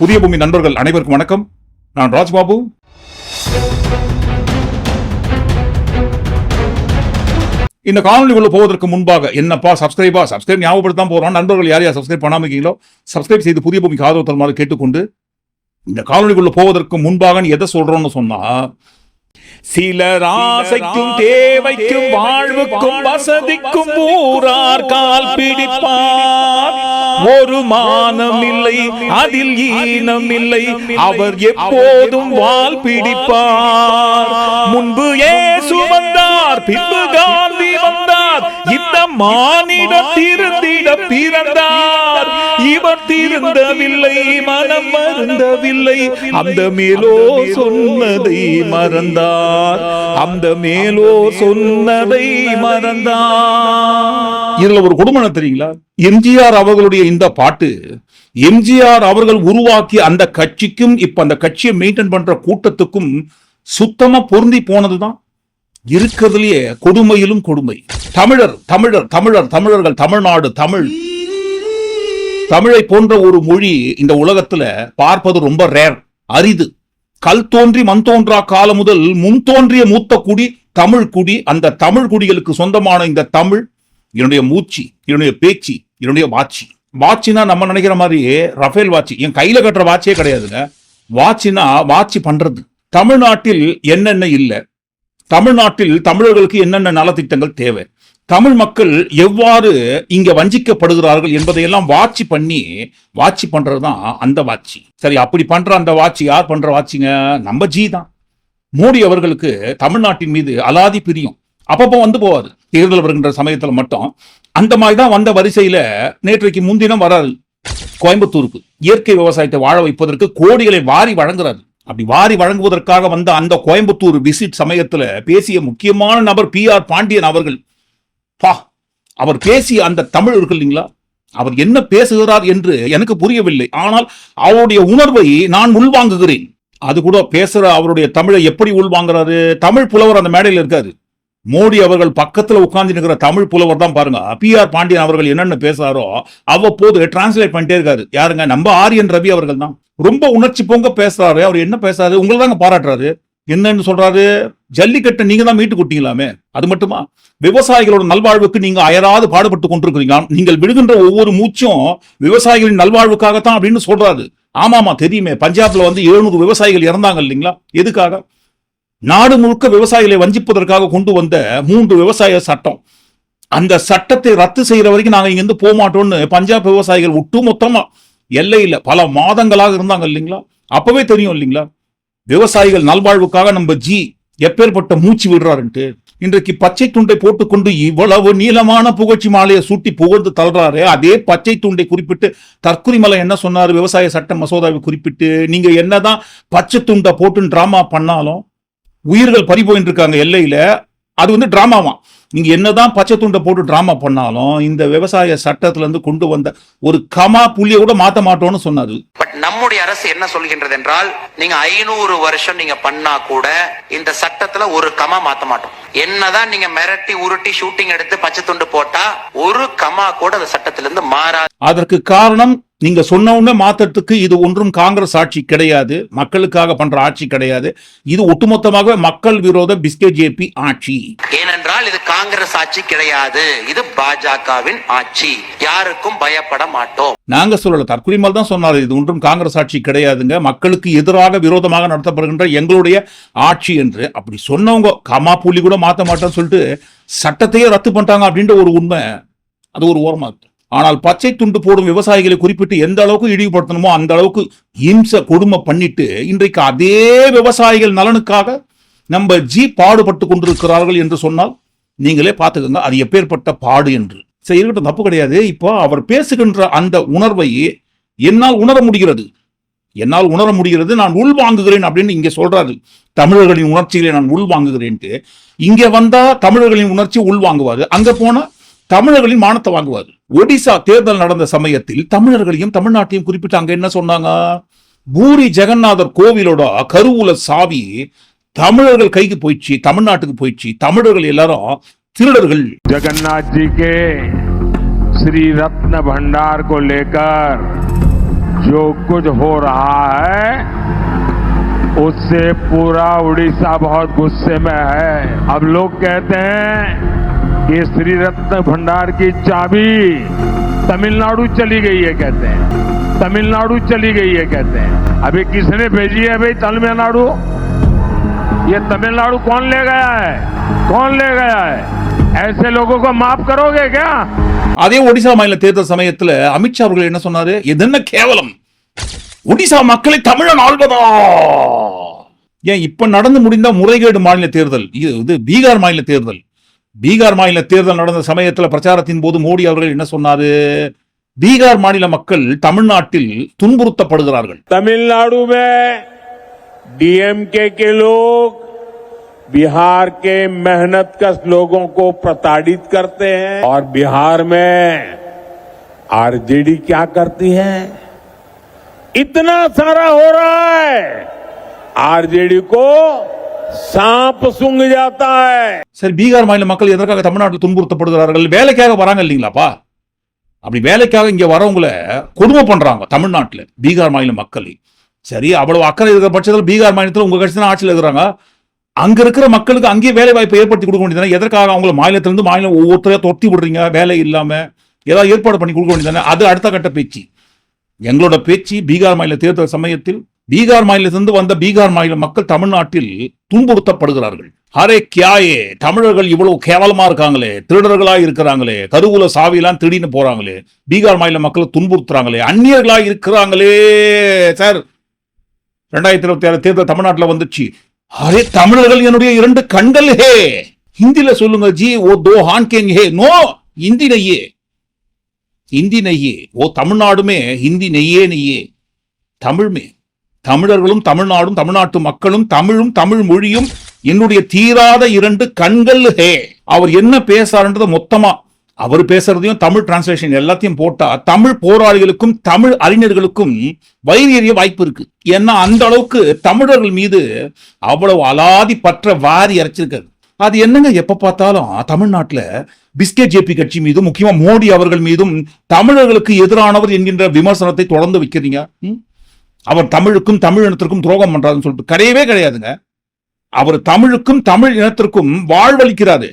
புதிய பூமி நண்பர்கள் அனைவருக்கும் வணக்கம். நான் ராஜ்பாபு. இந்த காணொலிக்குள்ள போவதற்கு முன்பாக என்னப்பா சப்ஸ்கிரைபா சப்ஸ்கிரைப் ஞாபகப்படுத்தாம போறோம். நண்பர்கள் யார் யார் சப்ஸ்கிரைப் பண்ணாம இருக்கீங்களோ சப்ஸ்கிரைப் செய்து புதிய பூமிக்கு ஆதரவு தருமாறு கேட்டுக்கொண்டு இந்த காணொலிக்குள்ள போவதற்கு முன்பாக நீ எதை சொல்றோம்னு சொன்னா சிலர் ஆசைக்கும் தேவைக்கும் வாழ்வுக்கும் வசதிக்கும் ஊரார் கால் பிடிப்பார். ஒரு மானம் இல்லை அதில் ஈனம் இல்லை அவர் எப்போதும் வால் பிடிப்பார். முன்பு ஏசு வந்தார் பின்பு காந்தி வந்தார். இந்த மானிடம் திருந்திட பிறந்தார். இவர் திருந்தவில்லை மனம் மருந்தவில்லை அந்த மேலோ சொன்னதை மறந்தார். அந்த மேலோ சொன்னதை மறந்தார். இதுல ஒரு குடும்பம் தெரியுங்களா? எம்ஜிஆர் அவர்களுடைய இந்த பாட்டு எம்ஜிஆர் அவர்கள் உருவாக்கிய அந்த கட்சிக்கும் இப்ப அந்த கட்சியை மெயின்டைன் பண்ற கூட்டத்துக்கும் சுத்தமா பொருந்தி போனதுதான். இருக்கிறதுலயே கொடுமையிலும் கொடுமை. தமிழர் தமிழர் தமிழர் தமிழர்கள் தமிழ்நாடு தமிழ். தமிழை போன்ற ஒரு மொழி இந்த உலகத்துல பார்ப்பது ரொம்ப ரேர் அரிது. கல் தோன்றி மண் தோன்றா காலம் முதல் முன் தோன்றிய மூத்த குடி தமிழ் குடி அந்த தமிழ் குடிகளுக்கு சொந்தமான இந்த தமிழ் என்னுடைய மூச்சு என்னுடைய பேச்சு என்னுடைய வாட்சி. வாட்சினா நம்ம நினைக்கிற மாதிரி ரஃபேல் வாட்சி. என் கையில கட்டுற வாட்சியே கிடையாதுங்க. வாட்சினா வாட்சி பண்றது. தமிழ்நாட்டில் என்னென்ன இல்லை? தமிழ்நாட்டில் தமிழர்களுக்கு என்னென்ன நலத்திட்டங்கள் தேவை? தமிழ் மக்கள் எவ்வாறு இங்க வஞ்சிக்கப்படுகிறார்கள் என்பதையெல்லாம் வாட்சி பண்ணி வாட்சி பண்றதுதான் அந்த வாட்சி. சரி அப்படி பண்ற அந்த வாட்சி யார் பண்ற வாட்சிங்க? நம்ம ஜி தான். மோடி அவர்களுக்கு தமிழ்நாட்டின் மீது அலாதி பிரியம். அப்பப்போ வந்து போவாரு. தேர்தல் வருகின்ற சமயத்தில் மட்டும். அந்த மாதிரி தான் வந்த வரிசையில நேற்றைக்கு முன்தினம் வராது கோயம்புத்தூருக்கு. இயற்கை விவசாயத்தை வாழ வைப்பதற்கு கோடிகளை வாரி வழங்குறாரு. அப்படி வாரி வழங்குவதற்காக வந்த அந்த கோயம்புத்தூர் விசிட் சமயத்துல பேசிய முக்கியமான நபர் பி ஆர் பாண்டியன் அவர்கள். பா அவர் பேசிய அந்த தமிழ் இருக்கு இல்லைங்களா? அவர் என்ன பேசுகிறார் என்று எனக்கு புரியவில்லை. ஆனால் அவருடைய உணர்வை நான் உள்வாங்குகிறேன். அது கூட பேசுற அவருடைய தமிழை எப்படி உள்வாங்குறாரு? தமிழ் புலவர் அந்த மேடையில் இருக்காரு. மோடி அவர்கள் பக்கத்தில் உட்கார்ந்து இருக்கிற தமிழ் புலவர் தான் பாருங்க. பி. ஆர். பாண்டியன் அவர்கள் என்னென்ன பேசுறாரோ அவ்வப்போது டிரான்ஸ்லேட் பண்ணிட்டே இருக்காரு. யாருங்க? நம்ம ஆரியன் ரவி அவர்கள் தான். ரொம்ப உணர்ச்சி பொங்க பேசுறாரு. அவர் என்ன பேசுறாரு? உங்களை தாங்க பாராட்டுறாரு. என்னன்னு சொல்றாரு? ஜல்லிக்கட்டை நீங்க தான் மீட்டு கொட்டீங்களாமே அது மட்டுமா? விவசாயிகளோட நல்வாழ்வுக்கு நீங்க அயராது பாடுபட்டு கொண்டிருக்கிறீங்க. நீங்கள் விடுகின்ற ஒவ்வொரு மூச்சும் விவசாயிகளின் நல்வாழ்வுக்காகத்தான் அப்படின்னு சொல்றாரு. ஆமாமா தெரியுமே. பஞ்சாப்ல வந்து எழுநூறு விவசாயிகள் இறந்தாங்க இல்லைங்களா? எதுக்காக? நாடு முழுக்க விவசாயிகளை வஞ்சிப்பதற்காக கொண்டு வந்த மூன்று விவசாய சட்டம். அந்த சட்டத்தை ரத்து செய்யற வரைக்கும் நாங்க இங்கிருந்து போக மாட்டோம்னு பஞ்சாப் விவசாயிகள் ஒட்டு மொத்தமா எல்லையில் பல மாதங்களாக இருந்தாங்க இல்லைங்களா? அப்பவே தெரியும் இல்லைங்களா? விவசாயிகள் நல்வாழ்வுக்காக நம்ம ஜி எப்பேற்பட்ட மூச்சு விடுறாருன்ட்டு இன்றைக்கு பச்சை துண்டை போட்டுக்கொண்டு இவ்வளவு நீளமான புகழ்ச்சி மாலையை சூட்டி புகழ்ந்து தள்ளுறாரு அதே பச்சை துண்டை குறிப்பிட்டு தற்குறிமலை என்ன சொன்னார் விவசாய சட்ட மசோதாவை குறிப்பிட்டு நீங்க என்னதான் பச்சை துண்டை போட்டு டிராமா பண்ணாலும் உயிர்கள் பறிபோயின்னு இருக்காங்க எல்லையில அது வந்து டிராமாவான் நீங்க என்னதான் பச்சை துண்டை போட்டு டிராமா பண்ணாலும் இந்த விவசாய சட்டத்துல இருந்து கொண்டு வந்த ஒரு கமா புள்ளிய கூட மாத்த மாட்டோம்னு சொன்னாரு. பட் நம்முடைய அரசு என்ன சொல்கின்றது என்றால் நீங்க ஐநூறு வருஷம் நீங்க பண்ணா கூட இந்த சட்டத்துல ஒரு கமா மாத்த மாட்டோம். என்னதான் நீங்க மிரட்டி உருட்டி ஷூட்டிங் எடுத்து பச்சை துண்டு போட்டா ஒரு கமா கூட அந்த சட்டத்திலிருந்து மாறாது. அதற்கு காரணம் நீங்க சொன்ன உடனே மாத்தறதுக்கு இது ஒன்றும் காங்கிரஸ் ஆட்சி கிடையாது மக்களுக்காக பண்ற ஆட்சி கிடையாது. இது ஒட்டுமொத்தமாக மக்கள் விரோத பிஸ்கெட் ஜேபி ஆட்சி. ஏனென்றால் இது காங்கிரஸ் ஆட்சி கிடையாது. இது பாஜகவின் ஆட்சி. யாருக்கும் பயப்பட மாட்டோம். நாங்க சொல்லல தற்குறிமல் தான் சொன்னார். இது ஒன்றும் காங்கிரஸ் ஆட்சி கிடையாதுங்க. மக்களுக்கு எதிராக விரோதமாக நடத்தப்படுகின்ற எங்களுடைய ஆட்சி என்று. அப்படி சொன்னவங்க கமா புள்ளி கூட மாத்த மாட்டோம்னு சொல்லிட்டு சட்டத்தையே ரத்து பண்ணிட்டாங்க அப்படின்ற ஒரு உண்மை அது ஒரு ஓரமா இருக்கு. ஆனால் பச்சை துண்டு போடும் விவசாயிகளை குறிப்பிட்டு எந்த அளவுக்கு இழிவுபடுத்தணுமோ அந்த அளவுக்கு இம்ச கொடுமை பண்ணிட்டு இன்றைக்கு அதே விவசாயிகள் நலனுக்காக நம்ம ஜி பாடுபட்டு கொண்டிருக்கிறார்கள் என்று சொன்னால் நீங்களே பார்த்துக்கோங்க அது எப்பேற்பட்ட பாடு என்று. சரி இருக்கட்டும் தப்பு கிடையாது. இப்போ அவர் பேசுகின்ற அந்த உணர்வை என்னால் உணர முடிகிறது. என்னால் உணர முடிகிறது நான் உள் வாங்குகிறேன் அப்படின்னு இங்க சொல்றாரு. தமிழர்களின் உணர்ச்சிகளை நான் உள் வாங்குகிறேன்ட்டு. இங்க வந்தா தமிழர்களின் உணர்ச்சி உள் அங்கே அங்க தமிழர்களின் மானத்தை வாங்குவார். ஒடிசா தேர்தல் நடந்த சமயத்தில் தமிழர்களையும் தமிழ்நாட்டையும் குறிப்பிட்டு அங்க என்ன சொன்னாங்க? பூரி ஜெகநாதர் கோவிலோட கருவூல சாவி தமிழர்கள் கைக்கு போயிடுச்சு தமிழ்நாட்டுக்கு போயிடுச்சு தமிழர்கள் எல்லாரும் திருடர்கள் जगन्नाथ जी के श्री रत्न भंडार को लेकर जो कुछ हो रहा है उससे पूरा उड़ीसा बहुत गुस्से में है अब लोग कहते हैं कि श्री रत्न भंडार की चाबी तमिलनाडु चली गई है कहते हैं तमिलनाडु चली गई है कहते हैं अभी किसने भेजी है भाई तमिलनाडु ये तमिलनाडु कौन ले गया है कौन ले गया है ऐसे लोगों को माफ करोगे क्या அதே ஒடிசா மாநில தேர்தல் சமயத்துல அமித்ஷா அவர்கள் என்ன சொன்னாரு இது என்ன கேவலம் ஒடிசா மக்களை தமிழன் ஆள்வதா ஏன் இப்ப நடந்து முடிந்த முறைகேடு மாநில தேர்தல் இது இது பீகார் மாநில தேர்தல் பீகார் மாநில தேர்தல் நடந்த சமயத்துல பிரச்சாரத்தின் போது மோடி அவர்கள் என்ன சொன்னாரு பீகார் மாநில மக்கள் தமிழ்நாட்டில் துன்புறுத்தப்படுகிறார்கள் तमिलनाडु में डीएमके के लोग बिहार के मेहनत कश लोगों को प्रताड़ित करते हैं और बिहार में आरजेडी क्या करती है इतना सारा हो रहा है आरजेडी को सांप सूंघ जाता है சரி பீகார் மாநில மக்கள் எதற்காக தமிழ்நாட்டில் துன்புறுத்தப்படுகிறார்கள் வேலைக்காக வராங்க இல்லைங்களாப்பா அப்படி வேலைக்காக இங்க வரவங்கள கொடுமை பண்றாங்க தமிழ்நாட்டில் பீகார் மாநில மக்களை சரி அவ்வளவு அக்கறை இருக்கிற பட்சத்தில் பீகார் மாநிலத்தில் உங்க கட்சி தான் ஆட்சியில் இருக்கிறாங்க. அங்க இருக்கிற மக்களுக்கு அங்கேயே வேலை வாய்ப்பை ஏற்படுத்தி கொடுக்க வேண்டியது எதற்காக அவங்கள மாநிலத்திலிருந்து மாநிலம் ஒவ்வொருத்தரையா தொட்டி விடுறீங்க? வேலை இல்லாம ஏதாவது ஏற்பாடு பண்ணி கொடுக்க வேண்டியது அது அடுத்த கட்ட பேச்சு. எங்களோட பேச்சு பீகார் மாநில தேர்தல் சமயத்தில் பீகார் மாநிலத்திலிருந்து வந்த பீகார் மாநில மக்கள் தமிழ்நாட்டில் துன்புறுத்தப்படுகிறார்கள். அரே கியாயே தமிழர்கள் இவ்வளவு கேவலமா இருக்காங்களே திருடர்களா இருக்கிறாங்களே கருவூல சாவியெல்லாம் திடீர்னு போறாங்களே பீகார் மாநில மக்களை துன்புறுத்துறாங்களே அந்நியர்களா இருக்கிறாங்களே சார். ரெண்டாயிரத்தி இருபத்தி ஆறு தேர்தல் தமிழ்நாட்டில் வந்துச்சு. அரே தமிழர்கள் என்னுடைய இரண்டு கண்கள் ஹே. ஹிந்தில சொல்லுங்க ஜி ஓ தோ ஹான் கேங் ஹே. நோ இந்தி நெய்யே. இந்தி நெய்யே. ஓ தமிழ்நாடுமே ஹிந்தி நெய்யே நெய்யே. தமிழ்மே. தமிழர்களும் தமிழ்நாடும் தமிழ்நாட்டு மக்களும் தமிழும் தமிழ் மொழியும் என்னுடைய தீராத இரண்டு கண்கள் ஹே. அவர் என்ன பேசாருன்றது மொத்தமா அவர் பேசுறதையும் தமிழ் டிரான்ஸ்லேஷன் எல்லாத்தையும் போட்டா தமிழ் போராளிகளுக்கும் தமிழ் அறிஞர்களுக்கும் வயிறு எறிய வாய்ப்பு இருக்கு. ஏன்னா அந்த அளவுக்கு தமிழர்கள் மீது அவ்வளவு அலாதி பற்ற வாரி இறைச்சிருக்காரு அது என்னங்க எப்ப பார்த்தாலும் தமிழ்நாட்டுல பிஸ்கெட் ஜேபி கட்சி மீதும் முக்கியமா மோடி அவர்கள் மீதும் தமிழர்களுக்கு எதிரானவர் என்கின்ற விமர்சனத்தை தொடர்ந்து வைக்கிறீங்க. அவர் தமிழுக்கும் தமிழ் இனத்திற்கும் துரோகம் பண்றாருன்னு சொல்லிட்டு கிடையவே கிடையாதுங்க. அவர் தமிழுக்கும் தமிழ் இனத்திற்கும் வாழ்வளிக்கிறாரு.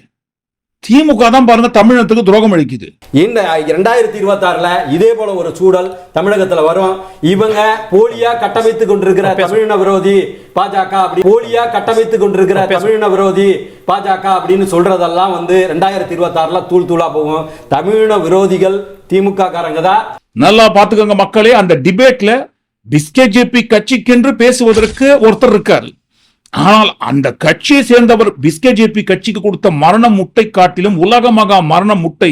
திமுக தான் பாருங்க தமிழ் இனத்துக்கு துரோகம் அளிக்குது. இந்த இரண்டாயிரத்தி இருபத்தி ஆறுல இதே போல ஒரு சூழல் தமிழகத்துல வரும். இவங்க போலியா கட்டமைத்து கொண்டிருக்கிற தமிழின விரோதி பாஜக அப்படி போலியா கட்டமைத்து கொண்டிருக்கிற தமிழின விரோதி பாஜக அப்படின்னு சொல்றதெல்லாம் வந்து ரெண்டாயிரத்தி இருபத்தி ஆறுல தூள் தூளா போகும். தமிழின விரோதிகள் திமுக காரங்க தான். நல்லா பாத்துக்கோங்க மக்களே அந்த டிபேட்ல பிஸ்கெட் ஜேபி கட்சிக்கென்று பேசுவதற்கு ஒருத்தர் இருக்காரு. ஆனால் அந்த கட்சியை சேர்ந்தவர் பிஸ்கே ஜேபி கட்சிக்கு கொடுத்த மரண முட்டை காட்டிலும் உலக மகா மரண முட்டை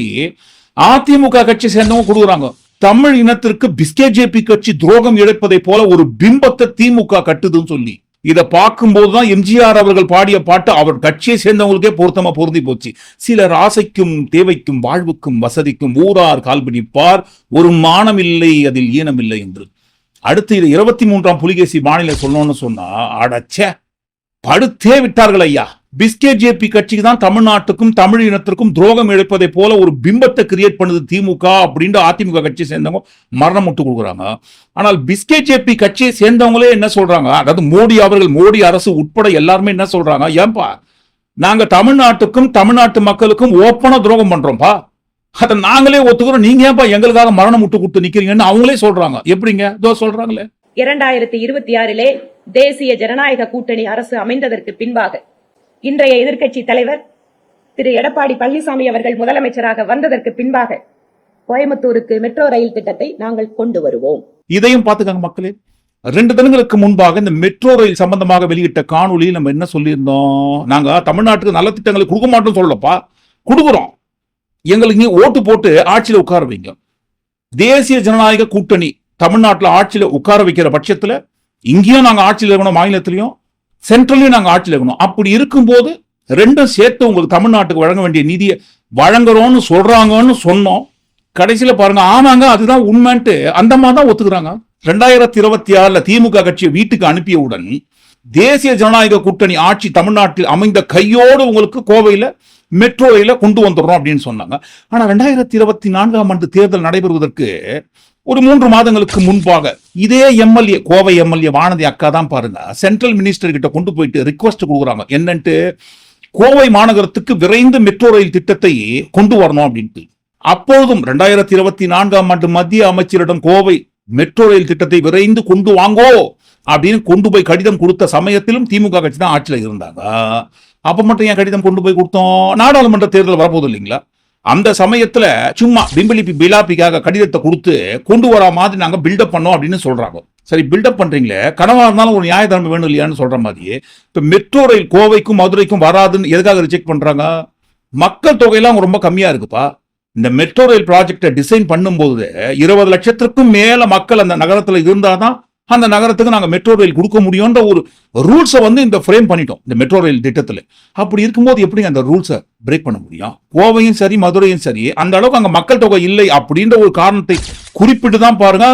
அதிமுக கட்சி சேர்ந்தவங்க கொடுக்குறாங்க. தமிழ் இனத்திற்கு பிஸ்கே ஜேபி கட்சி துரோகம் இழைப்பதை போல ஒரு பிம்பத்தை திமுக கட்டுதுன்னு சொல்லி. இதை பார்க்கும்போதுதான் எம்ஜிஆர் அவர்கள் பாடிய பாட்டு அவர் கட்சியை சேர்ந்தவங்களுக்கே பொருத்தமா பொருந்தி போச்சு. சிலர் ஆசைக்கும் தேவைக்கும் வாழ்வுக்கும் வசதிக்கும் ஊரார் கால்பிடிப்பார் ஒரு மானம் இல்லை அதில் ஈனமில்லை என்று. அடுத்து இது இருபத்தி மூன்றாம் புலிகேசி மாநில சொல்லணும்னு சொன்னா அடச்சே! படுத்தே விட்டார்கள் ஐயா. பிஸ்கே ஜேபி கட்சிக்கு தான் தமிழ்நாட்டுக்கும் தமிழ் இனத்திற்கும் துரோகம் இழைப்பதை போல ஒரு பிம்பத்தை கிரியேட் பண்ணுது திமுக அப்படின்ட்டு அதிமுக கட்சியை சேர்ந்தவங்க மரணம் முட்டு கொடுக்குறாங்க. ஆனால் பிஸ்கே ஜேபி கட்சியை சேர்ந்தவங்களே என்ன சொல்றாங்க? அதாவது மோடி அவர்கள் மோடி அரசு உட்பட எல்லாருமே என்ன சொல்றாங்க? ஏன்பா நாங்க தமிழ்நாட்டுக்கும் தமிழ்நாட்டு மக்களுக்கும் ஓப்பனா துரோகம் பண்றோம்ப்பா அதை நாங்களே ஒத்துக்கிறோம். நீங்க ஏன்பா எங்களுக்காக மரணம் முட்டு கொடுத்து நிக்கிறீங்கன்னு அவங்களே சொல்றாங்க. எப்படிங்க? இதோ சொல்றாங்களே. இரண்டாயிரத்தி இருபத்தி ஆறிலே தேசிய ஜனநாயக கூட்டணி அரசு அமைந்ததற்கு பின்பாக இன்றைய எதிர்க்கட்சி தலைவர் திரு எடப்பாடி பழனிசாமி அவர்கள் முதலமைச்சராக வந்ததற்கு பின்பாக கோயம்புத்தூருக்கு மெட்ரோ ரயில் திட்டத்தை நாங்கள் கொண்டு வருவோம். இதையும் பார்த்துக்கங்க மக்களே. ரெண்டு தினங்களுக்கு முன்பாக இந்த மெட்ரோ ரயில் சம்பந்தமாக வெளியிட்ட காணொலியில் நம்ம என்ன சொல்லியிருந்தோம்? நாங்க தமிழ்நாட்டுக்கு நல்ல திட்டங்களை கொடுக்க மாட்டோம் சொல்லப்பா கொடுக்குறோம். எங்களுக்கு ஓட்டு போட்டு ஆட்சியில உட்கார வைங்க தேசிய ஜனநாயக கூட்டணி தமிழ்நாட்டுல ஆட்சியில் உட்கார வைக்கிற பட்சத்தில் இங்கேயும் நாங்க ஆட்சியில் இருக்கணும் மாநிலத்திலையும் சென்ட்ரலையும் நாங்கள் ஆட்சியில் இருக்கணும். அப்படி இருக்கும்போது ரெண்டும் சேர்த்து உங்களுக்கு தமிழ்நாட்டுக்கு வழங்க வேண்டிய நிதியை வழங்குறோம்னு சொல்றாங்கன்னு சொன்னோம். கடைசியில பாருங்க ஆமாங்க அதுதான் உண்மைன்ட்டு அந்த மாதிரி தான் ஒத்துக்கிறாங்க. ரெண்டாயிரத்தி இருபத்தி ஆறுல திமுக கட்சியை வீட்டுக்கு அனுப்பியவுடன் தேசிய ஜனநாயக கூட்டணி ஆட்சி தமிழ்நாட்டில் அமைந்த கையோடு உங்களுக்கு கோவையில் மெட்ரோ ரயில கொண்டு வந்துடுறோம் அப்படின்னு சொன்னாங்க. ஆனா ரெண்டாயிரத்தி இருபத்தி நான்காம் ஆண்டு தேர்தல் நடைபெறுவதற்கு ஒரு மூன்று மாதங்களுக்கு முன்பாக இதே எம்எல்ஏ கோவை எம்எல்ஏ வானதி அக்கா தான் பாருங்க சென்ட்ரல் மினிஸ்டர் கிட்ட கொண்டு போயிட்டு ரிக்வஸ்ட் கொடுக்குறாங்க. என்னன்ட்டு கோவை மாநகரத்துக்கு விரைந்து மெட்ரோ ரயில் திட்டத்தை கொண்டு வரணும் அப்படின்ட்டு. அப்பொழுதும் ரெண்டாயிரத்தி இருபத்தி நான்காம் ஆண்டு மத்திய அமைச்சரிடம் கோவை மெட்ரோ ரயில் திட்டத்தை விரைந்து கொண்டு வாங்கோ அப்படின்னு கொண்டு போய் கடிதம் கொடுத்த சமயத்திலும் திமுக கட்சி தான் ஆட்சியில் இருந்தாங்க. அப்போ மட்டும் ஏன் கடிதம் கொண்டு போய் கொடுத்தோம்? நாடாளுமன்ற தேர்தல் வரப்போகுது இல்லைங்களா? அந்த சமயத்துல சும்மா பிம்பிளிப்பி பிலாப்பிக்காக கடிதத்தை கொடுத்து கொண்டு வர மாதிரி நாங்க பில்டப் பண்ணோம் அப்படின்னு சொல்றாங்க. சரி பில்டப் பண்றீங்களே? கனவா இருந்தாலும் ஒரு நியாயத்தன்மை வேணும் இல்லையான்னு சொல்ற மாதிரி இப்ப மெட்ரோ ரயில் கோவைக்கும் மதுரைக்கும் வராதுன்னு எதுக்காக ரிஜெக்ட் பண்றாங்க? மக்கள் தொகையெல்லாம் ரொம்ப கம்மியா இருக்குப்பா. இந்த மெட்ரோ ரயில் ப்ராஜெக்டை டிசைன் பண்ணும்போது இருபது லட்சத்திற்கும் மேல மக்கள் அந்த நகரத்துல இருந்தாதான் அந்த நகரத்துக்கு நாங்கள் மெட்ரோ ரயில் கொடுக்க முடியும்ன்ற ஒரு ரூல்ஸை வந்து இந்த ஃப்ரேம் பண்ணிட்டோம் இந்த மெட்ரோ ரயில் திட்டத்தில். அப்படி இருக்கும்போது எப்படி அந்த ரூல்ஸை பிரேக் பண்ண முடியும்? கோவையும் சரி மதுரையும் சரி அந்த அளவுக்கு அங்கே மக்கள் தொகை இல்லை அப்படின்ற ஒரு காரணத்தை குறிப்பிட்டு தான் பாருங்க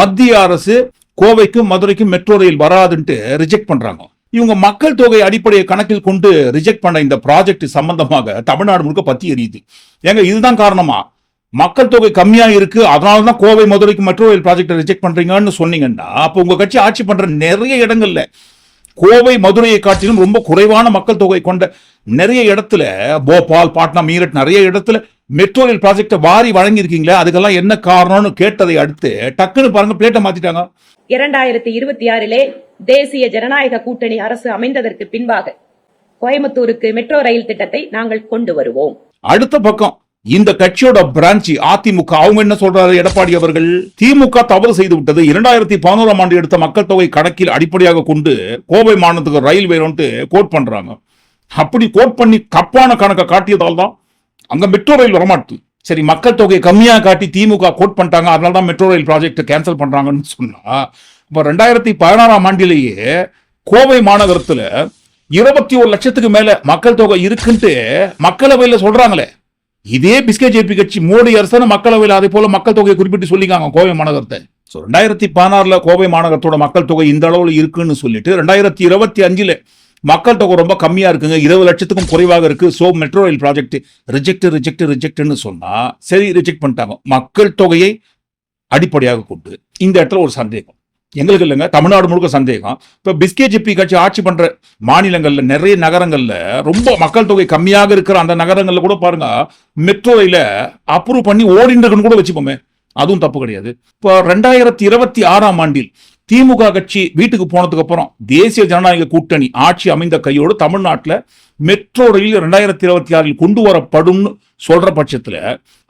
மத்திய அரசு கோவைக்கும் மதுரைக்கும் மெட்ரோ ரயில் வராதுன்ட்டு ரிஜெக்ட் பண்ணுறாங்க இவங்க மக்கள் தொகை அடிப்படையை கணக்கில் கொண்டு ரிஜெக்ட் பண்ண இந்த ப்ராஜெக்ட் சம்பந்தமாக தமிழ்நாடு முழுக்க பத்தி எரியுது. ஏங்க இதுதான் காரணமா? மக்கள் தொகை கம்மியா இருக்கு அதனால தான் கோவை மதுரைக்கு மெட்ரோ ரயில் ப்ராஜெக்ட் ரிஜெக்ட் பண்றீங்கன்னு சொன்னீங்கன்னா அப்போ உங்க கட்சி ஆட்சி பண்ற நிறைய இடங்கள்ல கோவை மதுரையை காட்டிலும் ரொம்ப குறைவான மக்கள் தொகை கொண்ட நிறைய இடத்துல போபால் பாட்னா மீரட் நிறைய இடத்துல மெட்ரோ ரயில் ப்ராஜெக்டை வாரி வழங்கியிருக்கீங்களே அதுக்கெல்லாம் என்ன காரணம்னு கேட்டதை அடுத்து டக்குன்னு பாருங்க பிளேட்டை மாத்திட்டாங்க. இரண்டாயிரத்தி இருபத்தி ஆறிலே தேசிய ஜனநாயக கூட்டணி அரசு அமைந்ததற்கு பின்பாக கோயம்புத்தூருக்கு மெட்ரோ ரயில் திட்டத்தை நாங்கள் கொண்டு வருவோம். அடுத்த பக்கம் இந்த கட்சியோட பிரான்ச் அதிமுக அவங்க என்ன சொல்றாரு எடப்பாடி அவர்கள்? திமுக தவறு செய்து விட்டது. இரண்டாயிரத்தி பதினோராம் ஆண்டு எடுத்த மக்கள் தொகை கணக்கில் அடிப்படையாக கொண்டு கோவை மாநிலத்துக்கு ரயில் வேணும்ட்டு கோட் பண்றாங்க. அப்படி கோட் பண்ணி தப்பான கணக்கை காட்டியதால் தான் அங்க மெட்ரோ ரயில் வரமாட்டு சரி மக்கள் தொகையை கம்மியா காட்டி திமுக கோட் பண்ணிட்டாங்க. அதனால தான் மெட்ரோ ரயில் ப்ராஜெக்ட் கேன்சல் பண்றாங்கன்னு சொன்னா இப்போ ரெண்டாயிரத்தி பதினாறாம் ஆண்டிலேயே கோவை மாநகரத்துல இருபத்தி ஒரு லட்சத்துக்கு மேல மக்கள் தொகை இருக்குன்ட்டு மக்களவையில சொல்றாங்களே. இதே பிஸ்கே ஜேபி கட்சி மோடி அரசு மக்களவையில் அதே போல மக்கள் தொகையை குறிப்பிட்டு சொல்லிக்காங்க கோவை மாநகரத்தை. ஸோ ரெண்டாயிரத்தி பதினாறில் கோவை மாநகரத்தோட மக்கள் தொகை இந்த அளவில் இருக்குன்னு சொல்லிட்டு ரெண்டாயிரத்தி இருபத்தி அஞ்சில் மக்கள் தொகை ரொம்ப கம்மியாக இருக்குங்க இருபது லட்சத்துக்கும் குறைவாக இருக்குது so metro rail project reject reject ரிஜெக்ட்னு சொன்னால் சரி ரிஜெக்ட் பண்ணிட்டாங்க. மக்கள் தொகையை அடிப்படையாக கொண்டு இந்த இடத்துல ஒரு சந்தேகம். எங்களுக்கு இல்லைங்க. தமிழ்நாடு முழுக்க சந்தேகம். இப்போ பிஸ்கே ஜிப்பி கட்சி ஆட்சி பண்ணுற மாநிலங்களில் நிறைய நகரங்களில் ரொம்ப மக்கள் தொகை கம்மியாக இருக்கிற அந்த நகரங்களில் கூட பாருங்க மெட்ரோ ரயில அப்ரூவ் பண்ணி ஓடிட்டு கூட வச்சுப்போமே. அதுவும் தப்பு கிடையாது. இப்போ ரெண்டாயிரத்தி இருபத்தி ஆறாம் ஆண்டில் திமுக கட்சி வீட்டுக்கு போனதுக்கு அப்புறம் தேசிய ஜனநாயக கூட்டணி ஆட்சி அமைந்த கையோடு தமிழ்நாட்டில் மெட்ரோ ரயில் ரெண்டாயிரத்தி இருபத்தி ஆறில் கொண்டு வரப்படும்னு சொல்ற பட்சத்துல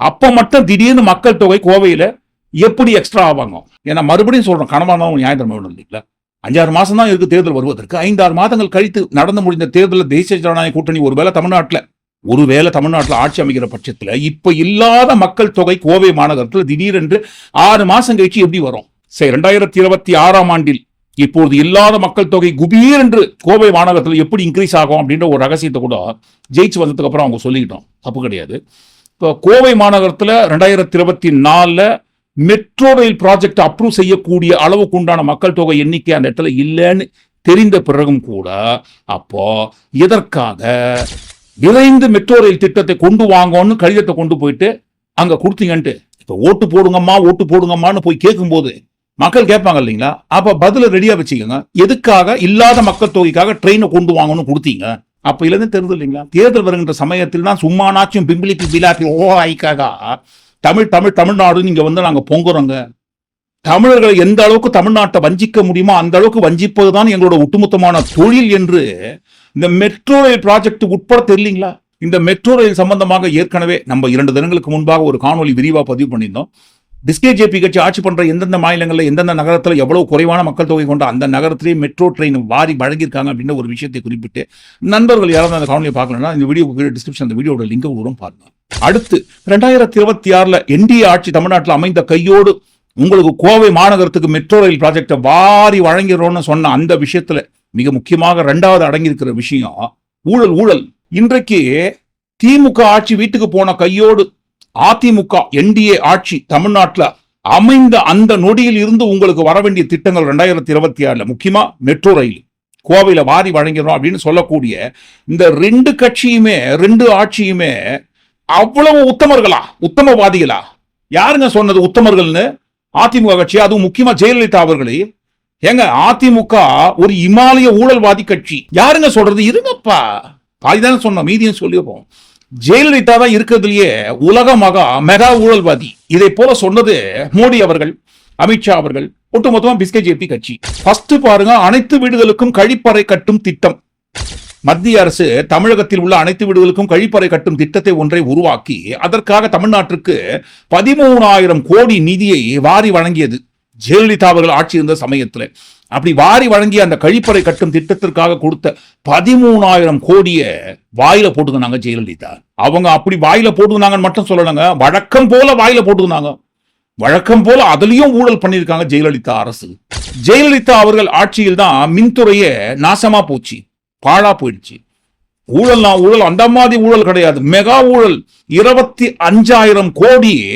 அப்போ மட்டும் திடீர்னு மக்கள் தொகை கோவையில் எப்படி எக்ஸ்ட்ரா ஆவாங்க? ஏன்னா மறுபடியும் சொல்றோம் நியாய தர்ம வேணும் இல்லைங்களா? அஞ்சாறு மாதம் தான் இருக்கு தேர்தல் வருவதற்கு. ஐந்தாறு மாதங்கள் கழித்து நடந்து முடிந்த தேர்தலில் தேசிய ஜனநாயக கூட்டணி ஒருவேளை தமிழ்நாட்டில் ஒருவேளை தமிழ்நாட்டில் ஆட்சி அமைக்கிற பட்சத்தில் இப்போ இல்லாத மக்கள் தொகை கோவை மாநகரத்தில் திடீரென்று ஆறு மாதம் கழிச்சு எப்படி வரும்? சரி ரெண்டாயிரத்தி இருபத்தி ஆறாம் ஆண்டில் இப்போது இல்லாத மக்கள் தொகை குபீர் என்று கோவை மாநகரத்தில் எப்படி இன்க்ரீஸ் ஆகும் அப்படின்ற ஒரு ரகசியத்தை கூட ஜெயிச்சு வந்ததுக்கு அப்புறம் அவங்க சொல்லிக்கிட்டோம். தப்பு கிடையாது. இப்போ கோவை மாநகரத்தில் ரெண்டாயிரத்தி இருபத்தி நாலில் மெட்ரோ ரயில் ப்ராஜெக்ட் அப்ரூவ் செய்யக்கூடிய அளவுக்கு உண்டான மக்கள் தொகை எண்ணிக்கை அந்த இடத்துல இல்லைன்னு தெரிந்த பிறகும் கூட அப்போ எதற்காக விரைந்து மெட்ரோ ரயில் திட்டத்தை கொண்டு வாங்கன்னு கடிதத்தை கொண்டு போயிட்டு அங்க கொடுத்தீங்கன்ட்டு இப்ப ஓட்டு போடுங்கம்மா ஓட்டு போடுங்கம்மான்னு போய் கேட்கும்போது மக்கள் கேட்பாங்க இல்லைங்களா? அப்ப பதில ரெடியா வச்சுக்கோங்க. எதுக்காக? இல்லாத மக்கள் தொகைக்காக ட்ரெயினை கொண்டு வாங்கணும்னு கொடுத்தீங்க. அப்ப இருந்து தெரிஞ்சது இல்லைங்களா? தேர்தல் வருகின்ற சமயத்தில் தான் சும்மானாச்சும் பிம்பிளி பிபிலாப்பி ஓ ஐக்காக தமிழ் தமிழ் தமிழ்நாடுன்னு இங்கே வந்து நாங்க பொங்குறோங்க. தமிழர்களை எந்த அளவுக்கு தமிழ்நாட்டை வஞ்சிக்க முடியுமோ அந்த அளவுக்கு வஞ்சிப்பது தான் எங்களோட ஒட்டுமொத்தமான தொழில் என்று இந்த மெட்ரோ ரயில் ப்ராஜெக்ட் உட்பட தெரியலீங்களா? இந்த மெட்ரோ ரயில் சம்பந்தமாக ஏற்கனவே நம்ம இரண்டு தினங்களுக்கு முன்பாக ஒரு காணொலி விரிவாக பதிவு பண்ணியிருந்தோம். டிஸ்கே ஜேபி கட்சி ஆட்சி பண்ற எந்தெந்த மாநிலங்களில் எந்தெந்த நகரத்தில் எவ்வளவு குறைவான மக்கள் தொகை கொண்ட அந்த நகரத்திலேயே மெட்ரோ ட்ரெயின் வாரி வழங்கியிருக்காங்க அப்படின்ற ஒரு விஷயத்தை குறிப்பிட்டு நண்பர்கள் யாராவது அந்த காணொலியை பார்க்கலன்னா இந்த வீடியோ டிஸ்கிரிப்ஷன் அந்த வீடியோட லிங்க் வரும் பாருங்கள் அடுத்து ரெண்டாயிரத்தி இருபத்தி ஆறுல என்டிஏ ஆட்சி தமிழ்நாட்டில் அமைந்த கையோடு உங்களுக்கு கோவை மாநகரத்துக்கு மெட்ரோ ரயில் ப்ராஜெக்டை வாரி வழங்கிறோம்னு சொன்ன அந்த விஷயத்துல மிக முக்கியமாக ரெண்டாவது அடங்கியிருக்கிற விஷயம் ஊழல் ஊழல். இன்றைக்கு திமுக ஆட்சி வீட்டுக்கு போன கையோடு அதிமுக என்டிஏ ஆட்சி தமிழ்நாட்டில் அமைந்த அந்த நொடியில் இருந்து உங்களுக்கு வர வேண்டிய திட்டங்கள் ரெண்டாயிரத்தி இருபத்தி ஆறுல முக்கியமா மெட்ரோ ரயில் கோவையில வாரி வழங்கிறோம் அப்படின்னு சொல்லக்கூடிய இந்த ரெண்டு கட்சியுமே ரெண்டு ஆட்சியுமே அவ்வளவு உத்தமர்களா? உத்தமவாதிகளா? யாருங்க சொன்னது உத்தமர்கள்னு? அதிமுக கட்சி அதுவும் முக்கியமா ஜெயலலிதா அவர்களே. ஏங்க அதிமுக ஒரு இமாலய ஊழல்வாதி கட்சி. யாருங்க சொல்றது? இருங்கப்பா. பாதிதானே சொன்னோம் மீதியும் சொல்லியிருப்போம். ஜெயலலிதா தான் இருக்கிறதுலயே உலக மகா மெகா ஊழல்வாதி. இதை போல சொன்னது மோடி அவர்கள் அமித்ஷா அவர்கள் ஒட்டுமொத்தமா பிஸ்கே ஜேபி கட்சி. ஃபர்ஸ்ட் பாருங்க அனைத்து வீடுகளுக்கும் கழிப்பறை கட்டும் திட்டம். மத்திய அரசு தமிழகத்தில் உள்ள அனைத்து வீடுகளுக்கும் கழிப்பறை கட்டும் திட்டத்தை ஒன்றை உருவாக்கி அதற்காக தமிழ்நாட்டிற்கு பதிமூணாயிரம் கோடி நிதியை வாரி வழங்கியது ஜெயலலிதா அவர்கள் ஆட்சி இருந்த சமயத்துல. அப்படி வாரி வழங்கிய அந்த கழிப்பறை கட்டும் திட்டத்திற்காக கொடுத்த பதிமூணாயிரம் கோடியை வாயில போட்டுக்கினாங்க ஜெயலலிதா. அவங்க அப்படி வாயில போட்டுக்கினாங்கன்னு மட்டும் சொல்லணுங்க வழக்கம் போல வாயில போட்டுக்கினாங்க. வழக்கம் போல அதுலயும் ஊழல் பண்ணியிருக்காங்க ஜெயலலிதா அரசு. ஜெயலலிதா அவர்கள் ஆட்சியில் தான் மின்துறையே நாசமா போச்சு. பாழா போயிடுச்சு. ஊழல்னா ஊழல் அந்த மாதிரி ஊழல் கிடையாது. மெகா ஊழல் இருபத்தி அஞ்சாயிரம் கோடியே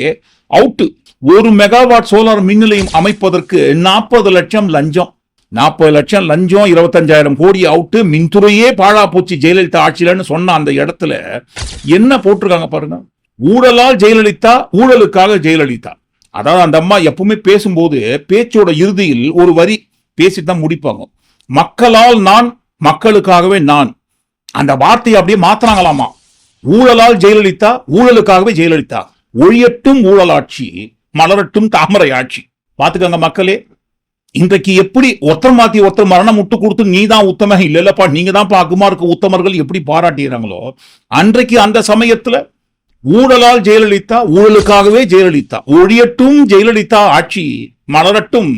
அவுட்டு ஒரு மெகாவாட் சோலார் மின் நிலையம் அமைப்பதற்கு நாற்பது லட்சம் லஞ்சம். நாற்பது லட்சம் லஞ்சம் இருபத்தஞ்சாயிரம் கோடி அவுட்டு மின்துறையே பாழா போச்சு ஜெயலலிதா ஆட்சியிலன்னு சொன்ன அந்த இடத்துல என்ன போட்டிருக்காங்க பாருங்க. ஊழலால் ஜெயலலிதா ஊழலுக்காக ஜெயலலிதா. அதாவது அந்த அம்மா எப்பவுமே பேசும்போது பேச்சோட இறுதியில் ஒரு வரி பேசி தான் முடிப்பாங்க. மக்களால் நான் மக்களுக்காகவே நான். அந்த வார்த்தையை அப்படியே மாத்தினாங்களாமா? ஊழலால் ஜெயலலிதா ஊழலுக்காகவே ஜெயலலிதா. ஒழியட்டும் ஊழலாட்சி மலரட்டும் தாமரை ஆட்சி. பாத்துக்கங்க மக்களே இன்றைக்கு எப்படி ஒருத்தர் மாத்தி ஒருத்தர் மரணம் முட்டு கொடுத்து நீ தான் உத்தம இல்ல இல்லப்பா நீங்க தான் அகுமாருக்கு உத்தமர்கள் எப்படி பாராட்டுகிறாங்களோ அன்றைக்கு அந்த சமயத்துல ஊழலால் ஜெயலலிதா ஊழலுக்காகவே ஜெயலலிதா. ஒழியட்டும் ஜெயலலிதா ஆட்சி மலரட்டும்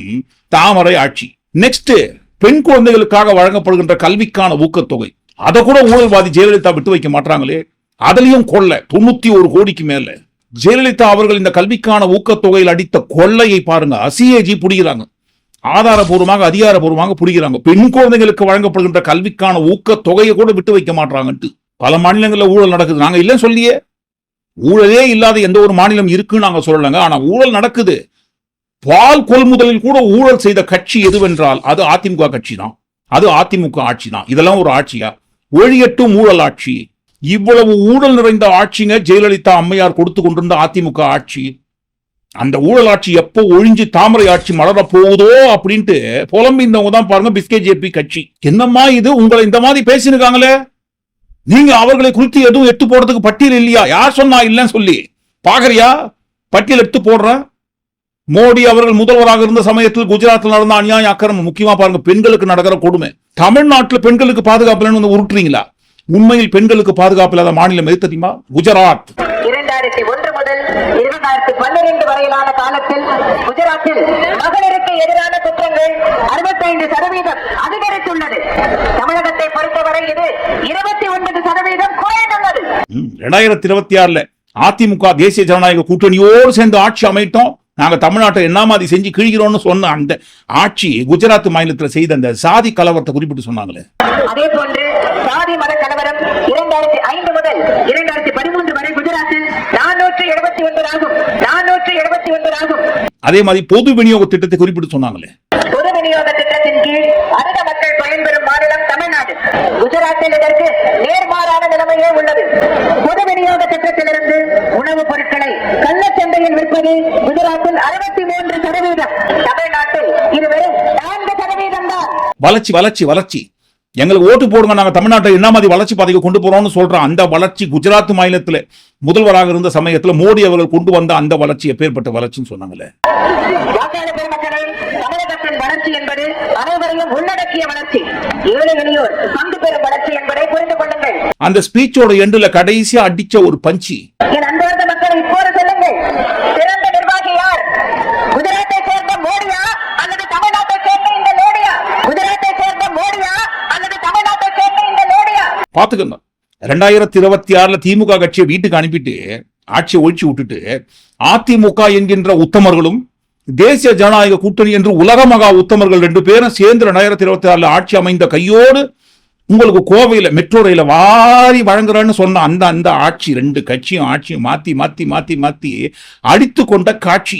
தாமரை ஆட்சி. நெக்ஸ்ட் பெண் குழந்தைகளுக்காக வழங்கப்படுகின்ற கல்விக்கான ஊக்கத்தொகை. அதை கூட ஊழல்வாதி ஜெயலலிதா விட்டு வைக்க மாட்டாங்களே? அதுலயும் கொள்ள தொண்ணூத்தி ஒரு கோடிக்கு மேல. ஜெயலலிதா அவர்கள் இந்த கல்விக்கான ஊக்கத்தொகையில் அடித்த கொள்ளையை பாருங்க அசிஏஜி புடிக்கிறாங்க. ஆதாரபூர்வமாக அதிகாரபூர்வமாக புடிக்கிறாங்க. பெண் குழந்தைகளுக்கு வழங்கப்படுகின்ற கல்விக்கான ஊக்கத்தொகையை கூட விட்டு வைக்க மாட்டாங்கன்ட்டு. பல மாநிலங்களில் ஊழல் நடக்குது. நாங்க இல்லைன்னு சொல்லியே. ஊழலே இல்லாத எந்த ஒரு மாநிலம் இருக்குன்னு நாங்க சொல்லலைங்க. ஆனா ஊழல் நடக்குது. பால் கொள்முதலில் கூட ஊழல் செய்த கட்சி எதுவென்றால் அது அதிமுக கட்சி தான் அது அதிமுக ஆட்சி தான் இதெல்லாம் ஒரு ஆட்சியா? ஒழியட்டும் ஊழல் ஆட்சி. இவ்வளவு ஊழல் நிறைந்த ஆட்சிங்க ஜெயலலிதா அம்மையார் கொடுத்து கொண்டிருந்த அதிமுக ஆட்சி. அந்த ஊழல் ஆட்சி எப்போ ஒழிஞ்சு தாமரை ஆட்சி மலர போகுதோ அப்படின்ட்டு புலம்பிந்தவங்க தான் பாருங்க பிஸ்கே ஜேபி கட்சி. என்னம்மா இது? உங்களை இந்த மாதிரி பேசினுக்காங்களே நீங்க அவர்களை குறித்து எதுவும் எடுத்து போடுறதுக்கு பட்டியல் இல்லையா? யார் சொன்னா இல்லைன்னு சொல்லி. பாக்குறியா பட்டியல் எடுத்து போடுறேன். மோடி அவர்கள் முதல்வராக இருந்த சமயத்தில் குஜராத்தில் நடந்த அநியாய அக்கிரமம் முக்கியமா பாருங்க பெண்களுக்கு நடக்கிற கொடுமை. தமிழ்நாட்டில் பெண்களுக்கு பாதுகாப்பு இல்லைன்னு வந்து உருட்டுறீங்களா? உண்மையில் பெண்களுக்கு பாதுகாப்பு இல்லாத மாநிலம் எது தெரியுமா? குஜராத். இரண்டாயிரத்தி ஒன்று முதல் இரண்டாயிரத்தி பன்னிரண்டு வரையிலான காலத்தில் குஜராத்தில் மகளிருக்கு எதிரான குற்றங்கள் அறுபத்தைந்து சதவீதம் அதிகரித்துள்ளது. தமிழகத்தை பொறுத்தவரை இது இருபத்தி ஒன்பது சதவீதம் குறைந்துள்ளது. ரெண்டாயிரத்தி இருபத்தி ஆறுல அதிமுக தேசிய ஜனநாயக கூட்டணியோடு சேர்ந்து ஆட்சி அமைத்தோம். நாங்க தமிழ்நாட்டை என்ன மாதிரி செஞ்சு கிழிக்கிறோம்னு சொன்ன அந்த ஆட்சி குஜராத் மாநிலத்தில் செய்த அந்த சாதி கலவரத்தை குறிப்பிட்டு சொன்னாங்களே. அதே போன்று சாதி மத கலவரம் இரண்டாயிரத்தி ஐந்து முதல் இரண்டாயிரத்தி பதிமூன்று வரை குஜராத்தில் நானூற்று எழுபத்தி ஒன்பது ஆகும். நானூற்று எழுபத்தி ஒன்பது ஆகும். அதே மாதிரி பொது விநியோக திட்டத்தை குறிப்பிட்டு சொன்னாங்களே. பொது விநியோக திட்டத்தின் கீழ் அதிக மக்கள் பயன்பெறும் மாநிலம் தமிழ்நாடு. குஜராத்தில் இதற்கு நேர்மாறான நிலைமையே உள்ளது. பொது விநியோக திட்டத்திலிருந்து உணவுப் பொருட்களை கள்ளச்சந்தையில் விற்பது குஜராத்தில் அறுபத்தி மூன்று சதவீதம். தமிழ்நாட்டில் இது வெறும் நான்கு சதவீதம் தான். வளர்ச்சி வளர்ச்சி வளர்ச்சி. எங்களுக்கு ஓட்டு போடுங்க நாங்க தமிழ்நாட்டை என்ன மாதிரி வளர்ச்சி பாதைக்கு கொண்டு போறோம்னு சொல்றோம் அந்த வளர்ச்சி குஜராத் மாநிலத்துல முதல்வராக இருந்த சமயத்துல மோடி அவர்கள் கொண்டு வந்த அந்த வளர்ச்சி எப்பேற்பட்ட வளர்ச்சின்னு சொன்னாங்களே வளர்ச்சி என்பது அனைவரையும் உள்ளடக்கிய வளர்ச்சி. ஏழை எளியோர் பங்கு பெறும் வளர்ச்சி என்பதை புரிந்து கொள்ளுங்கள். அந்த ஸ்பீச்சோட எண்டுல கடைசியா அடிச்ச ஒரு பஞ்சி. என் அன்பார்ந்த மக்கள் இப்போது சொல்லுங்கள் சிறந்த நிர்வாகி யார் குஜராத்தை சேர்ந்த மோடியா அல்லது தமிழ்நாட்டை சேர்ந்த இந்த மோடியா குஜராத்தை சேர்ந்த மோடியா அல்லது தமிழ்நாட்டை சேர்ந்த இந்த மோடியா பாத்துக்கோங்க ரெண்டாயிரத்தி இருபத்தி ஆறுல திமுக கட்சியை வீட்டுக்கு அனுப்பிட்டு ஆட்சியை ஒழிச்சு விட்டுட்டு அதிமுக என்கின்ற உத்தமர்களும் தேசிய ஜனநாயக கூட்டணி என்று உலக மகா உத்தமர்கள் ரெண்டு பேரும் சேர்ந்து ரெண்டாயிரத்தி இருபத்தி ஆறுல ஆட்சி அமைந்த கையோடு உங்களுக்கு கோவையில மெட்ரோ ரயில வாரி வழங்குறேன்னு சொன்ன அந்த அந்த ஆட்சி ரெண்டு கட்சியும் ஆட்சியும் மாத்தி மாத்தி மாத்தி மாத்தி அடித்து கொண்ட காட்சி.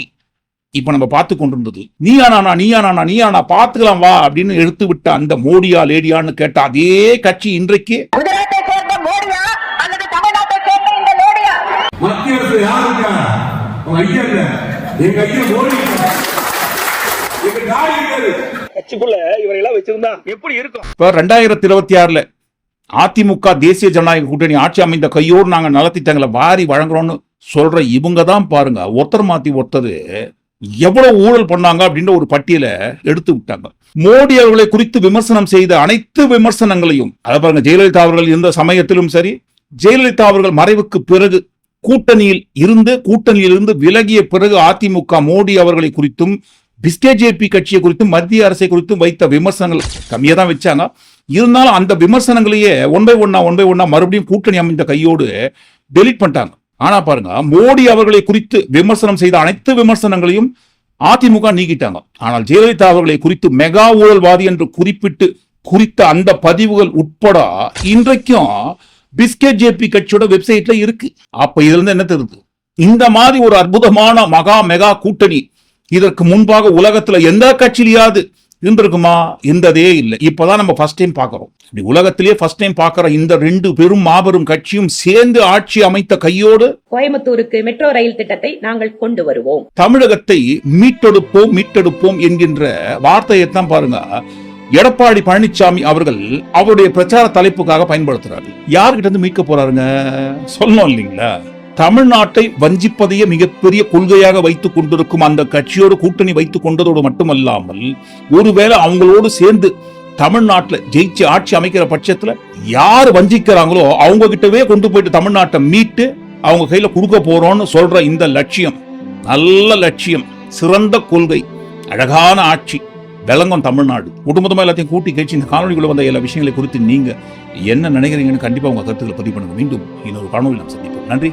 இப்ப நம்ம பார்த்து கொண்டிருந்தது. நீயா நானா நீயா நானா நீயா நான் பார்த்துக்கலாம் வா அப்படின்னு எடுத்து விட்ட அந்த மோடியா லேடியான்னு கேட்ட அதே கட்சி இன்றைக்கு. கட்சிக்குள்ள வச்சிருந்தா எப்படி இருக்கும்? இப்ப ரெண்டாயிரத்தி இருபத்தி ஆறுல அதிமுக தேசிய ஜனநாயக கூட்டணி ஆட்சி அமைந்த கையோடு நாங்க நலத்திட்டங்களை வாரி வழங்குறோம்னு சொல்ற இவங்க தான் பாருங்க. ஒருத்தர் மாத்தி ஒருத்தர் எவ்வளவு ஊழல் பண்ணாங்க அப்படின்ற ஒரு பட்டியலை எடுத்து விட்டாங்க. மோடி அவர்களை குறித்து விமர்சனம் செய்த அனைத்து விமர்சனங்களையும் அதை பாருங்க ஜெயலலிதா அவர்கள் இருந்த சமயத்திலும் சரி ஜெயலலிதா அவர்கள் மறைவுக்கு பிறகு கூட்டணியில் இருந்து கூட்டணியில் இருந்து விலகிய பிறகு அதிமுக மோடி அவர்களை குறித்தும் பிஸ்கேஜேபி கட்சியை குறித்தும் மத்திய அரசை குறித்தும் வைத்த விமர்சனங்கள் கம்மியாக தான் வச்சாங்க. இருந்தாலும் அந்த விமர்சனங்களையே ஒன் பை ஒன்னா ஒன் பை ஒன்னா மறுபடியும் கூட்டணி அமைந்த கையோடு டெலீட் பண்ணிட்டாங்க. ஆனா பாருங்க மோடி அவர்களை குறித்து விமர்சனம் செய்த அனைத்து விமர்சனங்களையும் அதிமுக நீக்கிட்டாங்க. ஆனால் ஜெயலலிதா அவர்களை குறித்து மெகா ஊழல்வாதி என்று குறிப்பிட்டு குறித்த அந்த பதிவுகள் உட்பட இன்றைக்கும் பிஸ்கெட் ஜேபி கட்சியோட வெப்சைட்ல இருக்கு. அப்ப இதுல இருந்து என்ன தெரியுது? இந்த மாதிரி ஒரு அற்புதமான மகா மெகா கூட்டணி இதற்கு முன்பாக உலகத்துல எந்த கட்சியிலையாவது இருந்திருக்குமா? இருந்ததே இல்லை. இப்பதான் நம்ம ஃபர்ஸ்ட் டைம் பார்க்கிறோம். இப்படி உலகத்திலேயே ஃபர்ஸ்ட் டைம் பார்க்கிற இந்த ரெண்டு பெரும் மாபெரும் கட்சியும் சேர்ந்து ஆட்சி அமைத்த கையோடு கோயம்புத்தூருக்கு மெட்ரோ ரயில் திட்டத்தை நாங்கள் கொண்டு வருவோம். தமிழகத்தை மீட்டெடுப்போம் மீட்டெடுப்போம் என்கின்ற வார்த்தையைத்தான் பாருங்க. எடப்பாடி பழனிசாமி அவர்கள் அவருடைய பிரச்சார தலைப்புக்காக பயன்படுத்துறாரு. யார்கிட்ட இருந்து மீட்க போறாருங்க? சொல்லணும் இல்லைங்களா? தமிழ்நாட்டை வஞ்சிப்பதையே மிகப்பெரிய கொள்கையாக வைத்துக் கொண்டிருக்கும் அந்த கட்சியோடு கூட்டணி வைத்துக் கொண்டதோடு மட்டுமல்லாமல் ஒருவேளை அவங்களோடு சேர்ந்து தமிழ்நாட்டில் ஜெயிச்சு ஆட்சி அமைக்கிற பட்சத்தில் யார் வஞ்சிக்கிறாங்களோ அவங்க கிட்டவே கொண்டு போயிட்டு தமிழ்நாட்டை மீட்டு அவங்க கையில் கொடுக்க போறோம்னு சொல்ற இந்த லட்சியம் நல்ல லட்சியம் சிறந்த கொள்கை அழகான ஆட்சி விளங்கும் தமிழ்நாடு. குடும்பத்தமாக எல்லாத்தையும் கூட்டி கழிச்சு இந்த காணொலிக்குள்ள வந்த எல்லா விஷயங்களை குறித்து நீங்க என்ன நினைக்கிறீங்கன்னு கண்டிப்பா உங்க கருத்துக்களை பதிவு பண்ணுங்க. மீண்டும் இன்னொரு காணொலி நாம் சந்திப்போம். நன்றி.